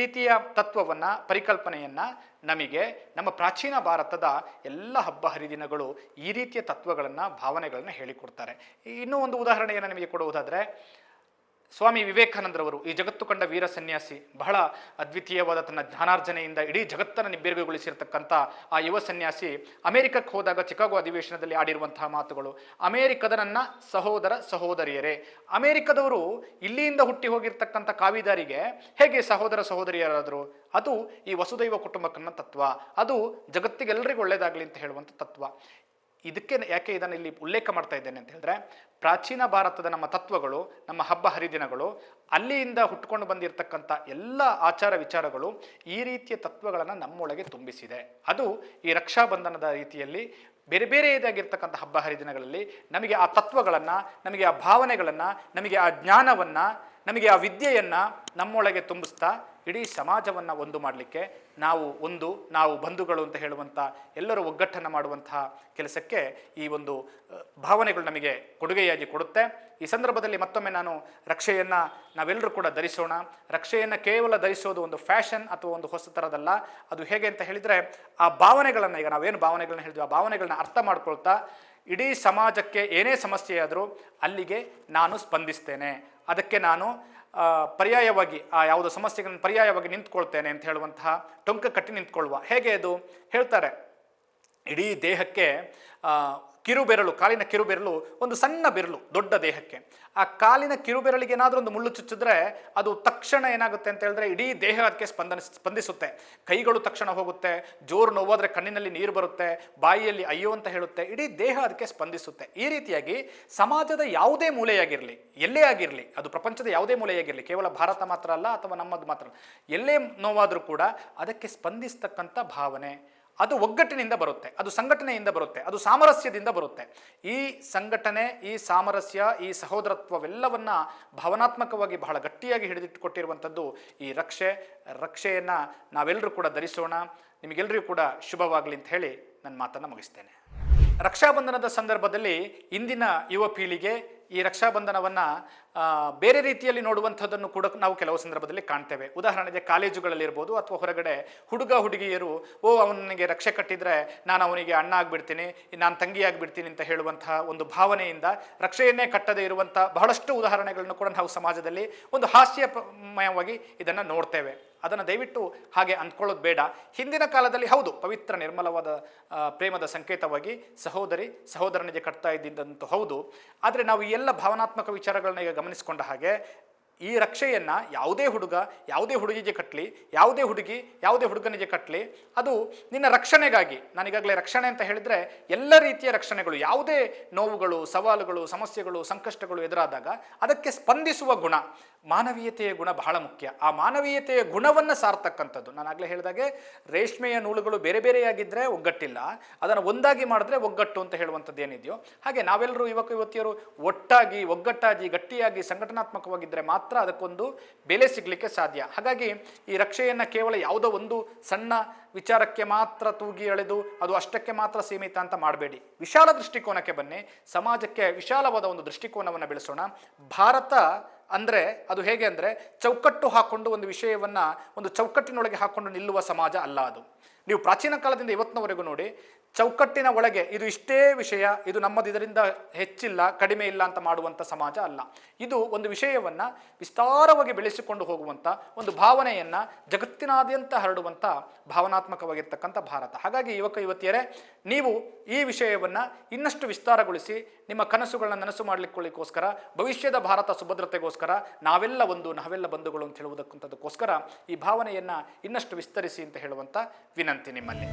ರೀತಿಯ ತತ್ವವನ್ನು, ಪರಿಕಲ್ಪನೆಯನ್ನು ನಮಗೆ ನಮ್ಮ ಪ್ರಾಚೀನ ಭಾರತದ ಎಲ್ಲ ಹಬ್ಬ ಹರಿದಿನಗಳು ಈ ರೀತಿಯ ತತ್ವಗಳನ್ನು, ಭಾವನೆಗಳನ್ನು ಹೇಳಿಕೊಡ್ತಾರೆ. ಇನ್ನೂ ಒಂದು ಉದಾಹರಣೆಯನ್ನು ನಿಮಗೆ ಕೊಡುವುದಾದರೆ ಸ್ವಾಮಿ ವಿವೇಕಾನಂದರವರು ಈ ಜಗತ್ತು ಕಂಡ ವೀರ ಸನ್ಯಾಸಿ ಬಹಳ ಅದ್ವಿತೀಯವಾದ ತನ್ನ ಜ್ಞಾನಾರ್ಜನೆಯಿಂದ ಇಡೀ ಜಗತ್ತನ್ನು ನಿಬ್ಬೆರಗುಗೊಳಿಸಿರ್ತಕ್ಕಂಥ ಆ ಯುವ ಸನ್ಯಾಸಿ ಅಮೆರಿಕಕ್ಕೆ ಹೋದಾಗ ಚಿಕಾಗೋ ಅಧಿವೇಶನದಲ್ಲಿ ಆಡಿರುವಂತಹ ಮಾತುಗಳು, ಅಮೆರಿಕದ ನನ್ನ ಸಹೋದರ ಸಹೋದರಿಯರೇ, ಅಮೆರಿಕದವರು ಇಲ್ಲಿಂದ ಹುಟ್ಟಿ ಹೋಗಿರ್ತಕ್ಕಂಥ ಕಾವಿದಾರಿಗೆ ಹೇಗೆ ಸಹೋದರ ಸಹೋದರಿಯರಾದರು? ಅದು ಈ ವಸುದೈವ ಕುಟುಂಬಕ್ಕನ್ನ ತತ್ವ, ಅದು ಜಗತ್ತಿಗೆಲ್ಲರಿಗೂ ಒಳ್ಳೆಯದಾಗಲಿ ಅಂತ ಹೇಳುವಂಥ ತತ್ವ. ಇದಕ್ಕೆ ಯಾಕೆ ಇದನ್ನು ಇಲ್ಲಿ ಉಲ್ಲೇಖ ಮಾಡ್ತಾ ಇದ್ದೇನೆ ಅಂತ ಹೇಳಿದ್ರೆ, ಪ್ರಾಚೀನ ಭಾರತದ ನಮ್ಮ ತತ್ವಗಳು, ನಮ್ಮ ಹಬ್ಬ ಹರಿದಿನಗಳು, ಅಲ್ಲಿಯಿಂದ ಹುಟ್ಕೊಂಡು ಬಂದಿರತಕ್ಕಂಥ ಎಲ್ಲ ಆಚಾರ ವಿಚಾರಗಳು ಈ ರೀತಿಯ ತತ್ವಗಳನ್ನು ನಮ್ಮೊಳಗೆ ತುಂಬಿಸಿದೆ. ಅದು ಈ ರಕ್ಷಾಬಂಧನದ ರೀತಿಯಲ್ಲಿ ಬೇರೆ ಬೇರೆಯದಾಗಿರ್ತಕ್ಕಂಥ ಹಬ್ಬ ಹರಿದಿನಗಳಲ್ಲಿ ನಮಗೆ ಆ ತತ್ವಗಳನ್ನು, ನಮಗೆ ಆ ಭಾವನೆಗಳನ್ನು, ನಮಗೆ ಆ ಜ್ಞಾನವನ್ನು, ನಮಗೆ ಆ ವಿದ್ಯೆಯನ್ನು ನಮ್ಮೊಳಗೆ ತುಂಬಿಸ್ತಾ ಇಡೀ ಸಮಾಜವನ್ನು ಒಂದು ಮಾಡಲಿಕ್ಕೆ ನಾವು ಒಂದು, ನಾವು ಬಂಧುಗಳು ಅಂತ ಹೇಳುವಂಥ ಎಲ್ಲರೂ ಒಗ್ಗಟ್ಟನ್ನು ಮಾಡುವಂತಹ ಕೆಲಸಕ್ಕೆ ಈ ಒಂದು ಭಾವನೆಗಳು ನಮಗೆ ಕೊಡುಗೆಯಾಗಿ ಕೊಡುತ್ತೆ. ಈ ಸಂದರ್ಭದಲ್ಲಿ ಮತ್ತೊಮ್ಮೆ ನಾನು ರಕ್ಷೆಯನ್ನು ನಾವೆಲ್ಲರೂ ಕೂಡ ಧರಿಸೋಣ. ರಕ್ಷೆಯನ್ನು ಕೇವಲ ಧರಿಸೋದು ಒಂದು ಫ್ಯಾಷನ್ ಅಥವಾ ಒಂದು ಹೊಸ ಥರದಲ್ಲ ಅದು ಹೇಗೆ ಅಂತ ಹೇಳಿದರೆ, ಆ ಭಾವನೆಗಳನ್ನು ಈಗ ನಾವೇನು ಭಾವನೆಗಳನ್ನ ಹೇಳಿದ್ವಿ, ಆ ಭಾವನೆಗಳನ್ನ ಅರ್ಥ ಮಾಡ್ಕೊಳ್ತಾ ಇಡೀ ಸಮಾಜಕ್ಕೆ ಏನೇ ಸಮಸ್ಯೆ ಆದರೂ ಅಲ್ಲಿಗೆ ನಾನು ಸ್ಪಂದಿಸ್ತೇನೆ. ಅದಕ್ಕೆ ನಾನು ಪರ್ಯಾಯವಾಗಿ, ಆ, ಯಾವುದೋ ಸಮಸ್ಯೆಗಳನ್ನು ಪರ್ಯಾಯವಾಗಿ ನಿಂತ್ಕೊಳ್ತೇನೆ ಅಂತ ಹೇಳುವಂತಹ ಟೊಂಕ ಕಟ್ಟಿ ನಿಂತ್ಕೊಳ್ಳುವ. ಹೇಗೆ ಅದು? ಹೇಳ್ತಾರೆ, ಇಡೀ ದೇಹಕ್ಕೆ ಕಿರುಬೆರಳು, ಕಾಲಿನ ಕಿರುಬೆರಳು ಒಂದು ಸಣ್ಣ ಬೆರಳು, ದೊಡ್ಡ ದೇಹಕ್ಕೆ. ಆ ಕಾಲಿನ ಕಿರುಬೆರಳಿಗೆ ಏನಾದರೂ ಒಂದು ಮುಳ್ಳು ಚುಚ್ಚಿದ್ರೆ ಅದು ತಕ್ಷಣ ಏನಾಗುತ್ತೆ ಅಂತ ಹೇಳಿದ್ರೆ ಇಡೀ ದೇಹ ಅದಕ್ಕೆ ಸ್ಪಂದನ, ಸ್ಪಂದಿಸುತ್ತೆ. ಕೈಗಳು ತಕ್ಷಣ ಹೋಗುತ್ತೆ, ಜೋರು ನೋವಾದ್ರೆ ಕಣ್ಣಿನಲ್ಲಿ ನೀರು ಬರುತ್ತೆ, ಬಾಯಿಯಲ್ಲಿ ಅಯ್ಯೋ ಅಂತ ಹೇಳುತ್ತೆ, ಇಡೀ ದೇಹ ಅದಕ್ಕೆ ಸ್ಪಂದಿಸುತ್ತೆ. ಈ ರೀತಿಯಾಗಿ ಸಮಾಜದ ಯಾವುದೇ ಮೂಲೆಯಾಗಿರಲಿ, ಎಲ್ಲೇ ಆಗಿರಲಿ, ಅದು ಪ್ರಪಂಚದ ಯಾವುದೇ ಮೂಲೆಯಾಗಿರಲಿ, ಕೇವಲ ಭಾರತ ಮಾತ್ರ ಅಲ್ಲ ಅಥವಾ ನಮ್ಮದು ಮಾತ್ರ. ಎಲ್ಲೇ ನೋವಾದರೂ ಕೂಡ ಅದಕ್ಕೆ ಸ್ಪಂದಿಸ್ತಕ್ಕಂಥ ಭಾವನೆ. ಅದು ಒಗ್ಗಟ್ಟಿನಿಂದ ಬರುತ್ತೆ, ಅದು ಸಂಘಟನೆಯಿಂದ ಬರುತ್ತೆ, ಅದು ಸಾಮರಸ್ಯದಿಂದ ಬರುತ್ತೆ. ಈ ಸಂಘಟನೆ, ಈ ಸಾಮರಸ್ಯ, ಈ ಸಹೋದರತ್ವವೆಲ್ಲವನ್ನ ಭಾವನಾತ್ಮಕವಾಗಿ ಬಹಳ ಗಟ್ಟಿಯಾಗಿ ಹಿಡಿದಿಟ್ಟುಕೊಟ್ಟಿರುವಂಥದ್ದು ಈ ರಕ್ಷೆ. ರಕ್ಷೆಯನ್ನು ನಾವೆಲ್ಲರೂ ಕೂಡ ಧರಿಸೋಣ. ನಿಮಗೆಲ್ಲರಿಗೂ ಕೂಡ ಶುಭವಾಗಲಿ ಅಂತ ಹೇಳಿ ನನ್ನ ಮಾತನ್ನು ಮುಗಿಸ್ತೇನೆ. ರಕ್ಷಾಬಂಧನದ ಸಂದರ್ಭದಲ್ಲಿ ಇಂದಿನ ಯುವ ಪೀಳಿಗೆ ಈ ರಕ್ಷಾಬಂಧನವನ್ನು ಬೇರೆ ರೀತಿಯಲ್ಲಿ ನೋಡುವಂಥದ್ದನ್ನು ಕೂಡ ನಾವು ಕೆಲವು ಸಂದರ್ಭದಲ್ಲಿ ಕಾಣ್ತೇವೆ. ಉದಾಹರಣೆಗೆ ಕಾಲೇಜುಗಳಲ್ಲಿರ್ಬೋದು ಅಥವಾ ಹೊರಗಡೆ ಹುಡುಗ ಹುಡುಗಿಯರು, ಓ, ಅವನಿಗೆ ರಕ್ಷೆ ಕಟ್ಟಿದರೆ ನಾನು ಅವನಿಗೆ ಅಣ್ಣ ಆಗಿಬಿಡ್ತೀನಿ, ನಾನು ತಂಗಿ ಆಗಿಬಿಡ್ತೀನಿ ಅಂತ ಹೇಳುವಂತಹ ಒಂದು ಭಾವನೆಯಿಂದ ರಕ್ಷೆಯನ್ನೇ ಕಟ್ಟದೇ ಇರುವಂಥ ಬಹಳಷ್ಟು ಉದಾಹರಣೆಗಳನ್ನು ಕೂಡ ನಾವು ಸಮಾಜದಲ್ಲಿ ಒಂದು ಹಾಸ್ಯಮಯವಾಗಿ ಇದನ್ನು ನೋಡ್ತೇವೆ. ಅದನ್ನು ದಯವಿಟ್ಟು ಹಾಗೆ ಅಂದ್ಕೊಳ್ಳೋದು ಬೇಡ. ಹಿಂದಿನ ಕಾಲದಲ್ಲಿ ಹೌದು, ಪವಿತ್ರ ನಿರ್ಮಲವಾದ ಪ್ರೇಮದ ಸಂಕೇತವಾಗಿ ಸಹೋದರಿ, ಸಹೋದರನಿಗೆ ಕಟ್ತಾ ಇದ್ದಿದ್ದಂತೂ ಹೌದು. ಆದರೆ ನಾವು ಎಲ್ಲ ಭಾವನಾತ್ಮಕ ವಿಚಾರಗಳನ್ನ ಈಗ ಗಮನಿಸಿಕೊಂಡ ಹಾಗೆ ಈ ರಕ್ಷೆಯನ್ನು ಯಾವುದೇ ಹುಡುಗ, ಯಾವುದೇ ಹುಡುಗಿಗೆ ಕಟ್ಟಲಿ ಯಾವುದೇ ಹುಡುಗಿ, ಯಾವುದೇ ಹುಡುಗನಿಗೆ ಕಟ್ಟಲಿ ಅದು ನಿನ್ನ ರಕ್ಷಣೆಗಾಗಿ. ನಾನೀಗಾಗಲೇ ರಕ್ಷಣೆ ಅಂತ ಹೇಳಿದರೆ ಎಲ್ಲ ರೀತಿಯ ರಕ್ಷಣೆಗಳು, ಯಾವುದೇ ನೋವುಗಳು, ಸವಾಲುಗಳು, ಸಮಸ್ಯೆಗಳು, ಸಂಕಷ್ಟಗಳು ಎದುರಾದಾಗ ಅದಕ್ಕೆ ಸ್ಪಂದಿಸುವ ಗುಣ, ಮಾನವೀಯತೆಯ ಗುಣ ಬಹಳ ಮುಖ್ಯ. ಆ ಮಾನವೀಯತೆಯ ಗುಣವನ್ನು ಸಾರ್ತಕ್ಕಂಥದ್ದು. ನಾನು ಆಗಲೇ ಹೇಳಿದಾಗೆ ರೇಷ್ಮೆಯ ನೂಲುಗಳು ಬೇರೆ ಬೇರೆಯಾಗಿದ್ದರೆ ಒಗ್ಗಟ್ಟಿಲ್ಲ, ಅದನ್ನು ಒಂದಾಗಿ ಮಾಡಿದ್ರೆ ಒಗ್ಗಟ್ಟು ಅಂತ ಹೇಳುವಂಥದ್ದು ಏನಿದೆಯೋ. ಹಾಗೆ ನಾವೆಲ್ಲರೂ ಯುವಕ, ಯುವತಿಯರು ಒಟ್ಟಾಗಿ, ಒಗ್ಗಟ್ಟಾಗಿ, ಗಟ್ಟಿಯಾಗಿ, ಸಂಘಟನಾತ್ಮಕವಾಗಿದ್ದರೆ ಮಾತ್ರ ಅದಕ್ಕೊಂದು ಬೆಲೆ ಸಿಗಲಿಕ್ಕೆ ಸಾಧ್ಯ. ಹಾಗಾಗಿ ಈ ರಕ್ಷೆಯನ್ನು ಕೇವಲ ಯಾವುದೋ ಒಂದು ಸಣ್ಣ ವಿಚಾರಕ್ಕೆ ಮಾತ್ರ ತೂಗಿ ಎಳೆದು ಅದು ಅಷ್ಟಕ್ಕೆ ಮಾತ್ರ ಸೀಮಿತ ಅಂತ ಮಾಡಬೇಡಿ. ವಿಶಾಲ ದೃಷ್ಟಿಕೋನಕ್ಕೆ ಬನ್ನಿ. ಸಮಾಜಕ್ಕೆ ವಿಶಾಲವಾದ ಒಂದು ದೃಷ್ಟಿಕೋನವನ್ನು ಬೆಳೆಸೋಣ. ಭಾರತ ಅಂದರೆ ಅದು ಹೇಗೆ ಅಂದರೆ ಚೌಕಟ್ಟು ಹಾಕ್ಕೊಂಡು ಒಂದು ವಿಷಯವನ್ನು ಒಂದು ಚೌಕಟ್ಟಿನೊಳಗೆ ಹಾಕ್ಕೊಂಡು ನಿಲ್ಲುವ ಸಮಾಜ ಅಲ್ಲ ಅದು. ನೀವು ಪ್ರಾಚೀನ ಕಾಲದಿಂದ ಇವತ್ತಿನವರೆಗೂ ನೋಡಿ ಚೌಕಟ್ಟಿನ ಒಳಗೆ ಇದು ಇಷ್ಟೇ ವಿಷಯ, ಇದು ನಮ್ಮದು ಇದರಿಂದ ಹೆಚ್ಚಿಲ್ಲ, ಕಡಿಮೆ ಇಲ್ಲ ಅಂತ ಮಾಡುವಂಥ ಸಮಾಜ ಅಲ್ಲ. ಇದು ಒಂದು ವಿಷಯವನ್ನು ವಿಸ್ತಾರವಾಗಿ ಬೆಳೆಸಿಕೊಂಡು ಹೋಗುವಂಥ ಒಂದು ಭಾವನೆಯನ್ನು ಜಗತ್ತಿನಾದ್ಯಂತ ಹರಡುವಂಥ ಭಾವನಾತ್ಮಕವಾಗಿರ್ತಕ್ಕಂಥ ಭಾರತ. ಹಾಗಾಗಿ ಯುವಕ, ಯುವತಿಯರೇ, ನೀವು ಈ ವಿಷಯವನ್ನು ಇನ್ನಷ್ಟು ವಿಸ್ತಾರಗೊಳಿಸಿ ನಿಮ್ಮ ಕನಸುಗಳನ್ನ ನನಸು ಮಾಡಲಿಕ್ಕೋಸ್ಕರ ಭವಿಷ್ಯದ ಭಾರತ ಸುಭದ್ರತೆಗೋಸ್ಕರ ನಾವೆಲ್ಲ ಒಂದು, ನಾವೆಲ್ಲ ಬಂಧುಗಳು ಅಂತ ಹೇಳುವುದಕ್ಕಂಥದ್ದಕ್ಕೋಸ್ಕರ ಈ ಭಾವನೆಯನ್ನು ಇನ್ನಷ್ಟು ವಿಸ್ತರಿಸಿ ಅಂತ ಹೇಳುವಂಥ ವಿನಂತಿ ನಿಮ್ಮಲ್ಲಿ.